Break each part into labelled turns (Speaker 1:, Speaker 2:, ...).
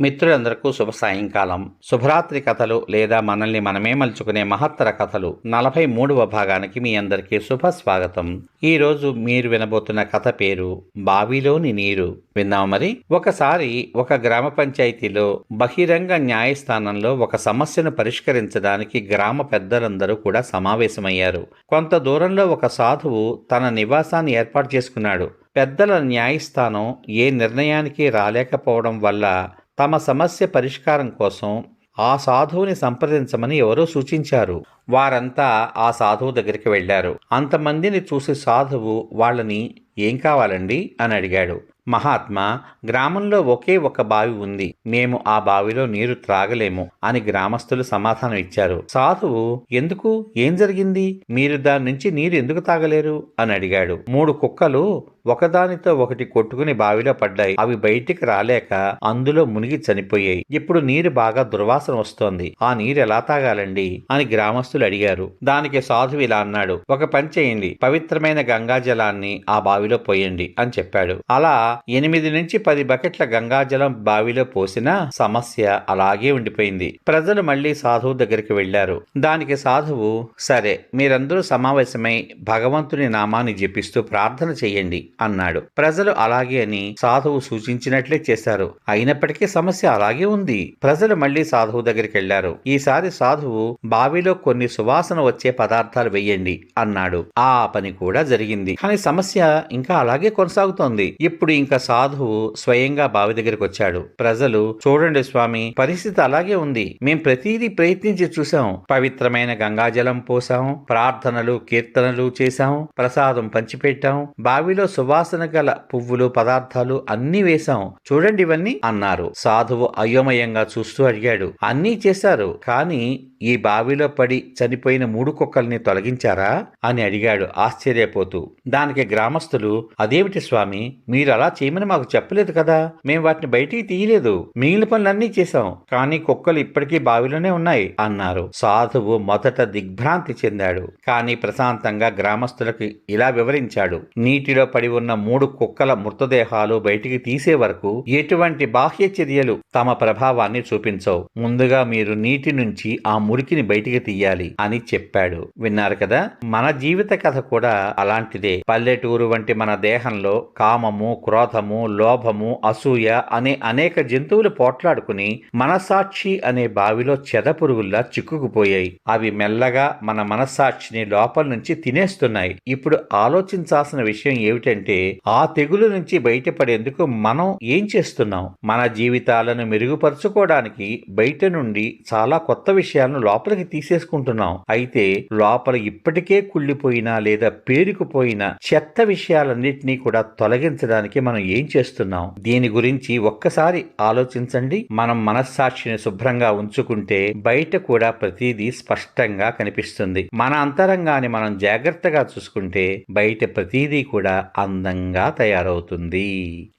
Speaker 1: మిత్రులందరికీ శుభ సాయంకాలం. శుభరాత్రి కథలు లేదా మనల్ని మనమే మలుచుకునే మహత్తర కథలు నలభై మూడవ భాగానికి మీ అందరికీ శుభ స్వాగతం. ఈరోజు మీరు వినబోతున్న కథ పేరు బావిలోని నీరు. విన్నాం మరి. ఒకసారి ఒక గ్రామ పంచాయతీలో బహిరంగ న్యాయస్థానంలో ఒక సమస్యను పరిష్కరించడానికి గ్రామ పెద్దలందరూ కూడా సమావేశమయ్యారు. కొంత దూరంలో ఒక సాధువు తన నివాసాన్ని ఏర్పాటు చేసుకున్నాడు. పెద్దల న్యాయస్థానం ఏ నిర్ణయానికి రాలేకపోవడం వల్ల తమ సమస్య పరిష్కారం కోసం ఆ సాధువుని సంప్రదించమని ఎవరో సూచించారు. వారంతా ఆ సాధువు దగ్గరికి వెళ్ళారు. అంతమందిని చూసి సాధువు వాళ్ళని ఏం కావాలండి? అని అడిగాడు. మహాత్మా గ్రామంలో ఒకే ఒక బావి ఉంది. మేము ఆ బావిలో నీరు త్రాగలేము అని గ్రామస్తులు సమాధానం ఇచ్చారు. సాధువు ఎందుకు? ఏం జరిగింది? మీరు దాని నుంచి నీరు ఎందుకు తాగలేరు? అని అడిగాడు. మూడు కుక్కలు ఒకదానితో ఒకటి కొట్టుకుని బావిలో పడ్డాయి. అవి బయటికి రాలేక అందులో మునిగి చనిపోయాయి. ఇప్పుడు నీరు బాగా దుర్వాసన వస్తోంది. ఆ నీరు ఎలా తాగాలండి? అని గ్రామస్తులు అడిగారు. దానికి సాధువు ఇలా అన్నాడు. ఒక పని చేయండి. పవిత్రమైన గంగా జలాన్ని ఆ బావిలో పోయండి అని చెప్పాడు. అలా ఎనిమిది నుంచి పది బకెట్ల గంగాజలం బావిలో పోసినా సమస్య అలాగే ఉండిపోయింది. ప్రజలు మళ్ళీ సాధువు దగ్గరికి వెళ్ళారు దానికి సాధువు సరే మీరందరూ సమావేశమై భగవంతుని నామాన్ని జపిస్తూ ప్రార్థన చెయ్యండి అన్నాడు. ప్రజలు అలాగే అని సాధువు సూచించినట్లే చేశారు. అయినప్పటికీ సమస్య అలాగే ఉంది. ప్రజలు మళ్ళీ సాధువు దగ్గరికి వెళ్ళారు ఈసారి సాధువు బావిలో కొన్ని సువాసన వచ్చే పదార్థాలు వెయ్యండి అన్నాడు. ఆ పని కూడా జరిగింది. కానీ సమస్య ఇంకా అలాగే కొనసాగుతోంది. ఇప్పుడు ఇంకా సాధువు స్వయంగా బావి దగ్గరికి వచ్చాడు. ప్రజలు చూడండి స్వామి పరిస్థితి అలాగే ఉంది. మేం ప్రతిదీ ప్రయత్నించి చూసాం పవిత్రమైన గంగాజలం పోసాం ప్రార్థనలు కీర్తనలు చేశాం ప్రసాదం పంచిపెట్టాం బావిలో సువాసన గల పువ్వులు పదార్థాలు అన్నీ వేశాం. చూడండి ఇవన్నీ అన్నారు. సాధువు అయోమయంగా చూస్తూ అడిగాడు అన్నీ చేశారు కానీ ఈ బావిలో పడి చనిపోయిన మూడు కుక్కల్ని తొలగించారా? అని అడిగాడు ఆశ్చర్యపోతూ. దానికి గ్రామస్తులు అదేమిటి స్వామి మీరు అలా చేయమని మాకు చెప్పలేదు కదా. మేము వాటిని బయటికి తీయలేదు. మిగిలిన పనులన్నీ చేశాం. కానీ కుక్కలు ఇప్పటికీ బావిలోనే ఉన్నాయి అన్నారు. సాధువు మొదట దిగ్భ్రాంతి చెందాడు. కానీ ప్రశాంతంగా గ్రామస్తులకు ఇలా వివరించాడు. నీటిలో పడి ఉన్న మూడు కుక్కల మృతదేహాలు బయటికి తీసే వరకు ఎటువంటి బాహ్య చర్యలు తమ ప్రభావాన్ని చూపించవు. ముందుగా మీరు నీటి నుంచి ఆ మురికిని బయటికి తీయాలి అని చెప్పాడు. విన్నారు కదా? మన జీవిత కథ కూడా అలాంటిదే. పల్లెటూరు వంటి మన దేహంలో కామము క్రోధము లోభము అసూయ అనే అనేక జంతువులు పోట్లాడుకుని మనసాక్షి అనే బావిలో చెదపురుగుల్లా చిక్కుకుపోయాయి. అవి మెల్లగా మన మనస్సాక్షిని లోపల నుంచి తినేస్తున్నాయి. ఇప్పుడు ఆలోచించాల్సిన విషయం ఏమిటంటే ఆ తెగులు నుంచి బయటపడేందుకు మనం ఏం చేస్తున్నాం? మన జీవితాలను మెరుగుపరుచుకోవడానికి బయట నుండి చాలా కొత్త విషయాలను లోపలికి తీసేసుకుంటున్నాం. అయితే లోపల ఇప్పటికే కుళ్ళిపోయిన లేదా పేరుకుపోయిన చెత్త విషయాలన్నింటినీ కూడా తొలగించడానికి మనం ఏం చేస్తున్నాం? దీని గురించి ఒక్కసారి ఆలోచించండి. మనం మనస్సాక్షిని శుభ్రంగా ఉంచుకుంటే బయట కూడా ప్రతిదీ స్పష్టంగా కనిపిస్తుంది. మన అంతరంగాన్ని మనం జాగ్రత్తగా చూసుకుంటే బయట ప్రతిదీ కూడా అందంగా తయారవుతుంది.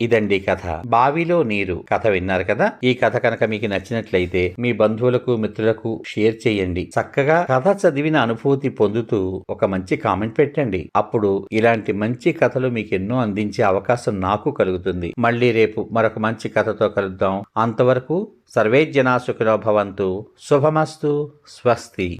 Speaker 1: ఇదండి కథ. బావిలో నీరు. కథ విన్నారు కదా? ఈ కథ కనుక మీకు నచ్చినట్లయితే మీ బంధువులకు మిత్రులకు షేర్ చేయండి. చక్కగా కథ చదివిన అనుభూతి పొందుతూ ఒక మంచి కామెంట్ పెట్టండి. అప్పుడు ఇలాంటి మంచి కథలు మీకు ఎన్నో అందించే అవకాశం నాకు కలుగుతుంది. మళ్ళీ రేపు మరొక మంచి కథతో కలుద్దాం. అంతవరకు సర్వే జనా సుఖినో భవంతు. శుభమస్తు. స్వస్తి.